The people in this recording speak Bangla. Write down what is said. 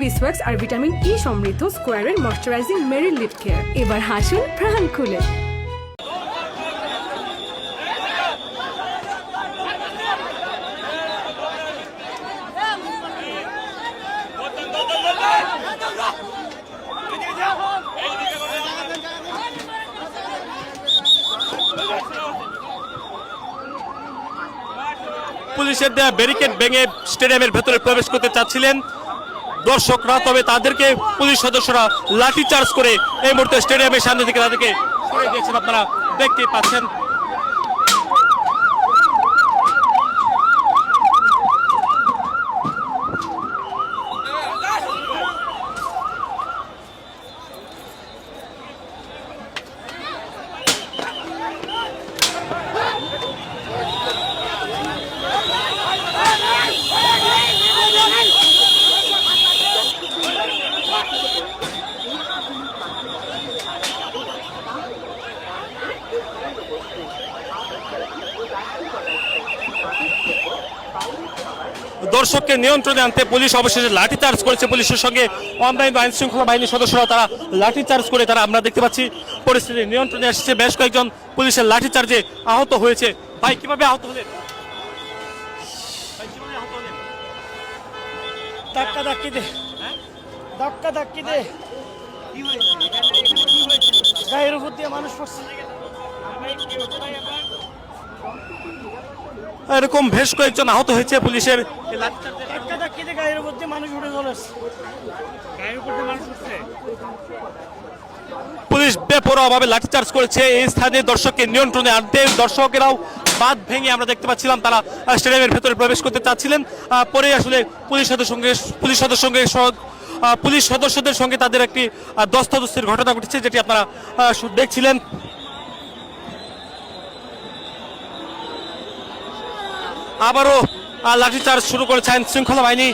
বিসওয়াক্স আর ভিটামিন ই সমৃদ্ধ স্কোয়ারের ময়শ্চারাইজিং মেরি লিপ কেয়ার। এবার হাসুন প্রাণ খুলে। পুলিশের দেয়া ব্যারিকেড ভেঙে স্টেডিয়ামের ভেতরে প্রবেশ করতে চাচ্ছিলেন দর্শকরা, তবে তাদেরকে পুলিশ সদস্যরা লাঠি চার্জ করে এই মুহূর্তে স্টেডিয়ামের সামনে থেকে তাদেরকে সরে দিয়েছেন। আপনারা দেখতে পাচ্ছেন দর্শককে নিয়ন্ত্রণে আনতে পুলিশ অবশেষে লাঠি চার্জ করেছে পুলিশের সঙ্গে। অনলাইন আইন শৃঙ্খলা বাহিনীর সদস্যরা তারা লাঠি চার্জ করে তারা আমরা দেখতে পাচ্ছি পরিস্থিতি নিয়ন্ত্রণে এসেছে। বেশ কয়েকজন পুলিশের লাঠি চার্জে আহত হয়েছে। ভাই কীভাবে আহত হলেন? ভাই, কীভাবে আহত হলেন? ধাক্কা ধাক্কি দে। ধাক্কা ধাক্কি দে। গায়ের উপর দিয়ে মানুষ পড়ছে। এরকম বেশ কয়েকজন আহত হয়েছে পুলিশের পুলিশ বেপরোয়াভাবে লাঠিচার্জ করেছে। এই স্থানে দর্শককে নিয়ন্ত্রণে আনতে দর্শকেরাও বাদ ভেঙে আমরা দেখতে পাচ্ছিলাম, তারা স্টেডিয়ামের ভেতরে প্রবেশ করতে চাচ্ছিলেন। পরে আসলে পুলিশ সদস্যের সঙ্গে, পুলিশ সদস্যের সঙ্গে পুলিশ সদস্যদের সঙ্গে তাদের একটি দস্তাদস্তির ঘটনা ঘটেছে, যেটি আপনারা দেখছিলেন। আবারও লাঠিচার্জ শুরু করেছেন শৃঙ্খলা বাহিনী।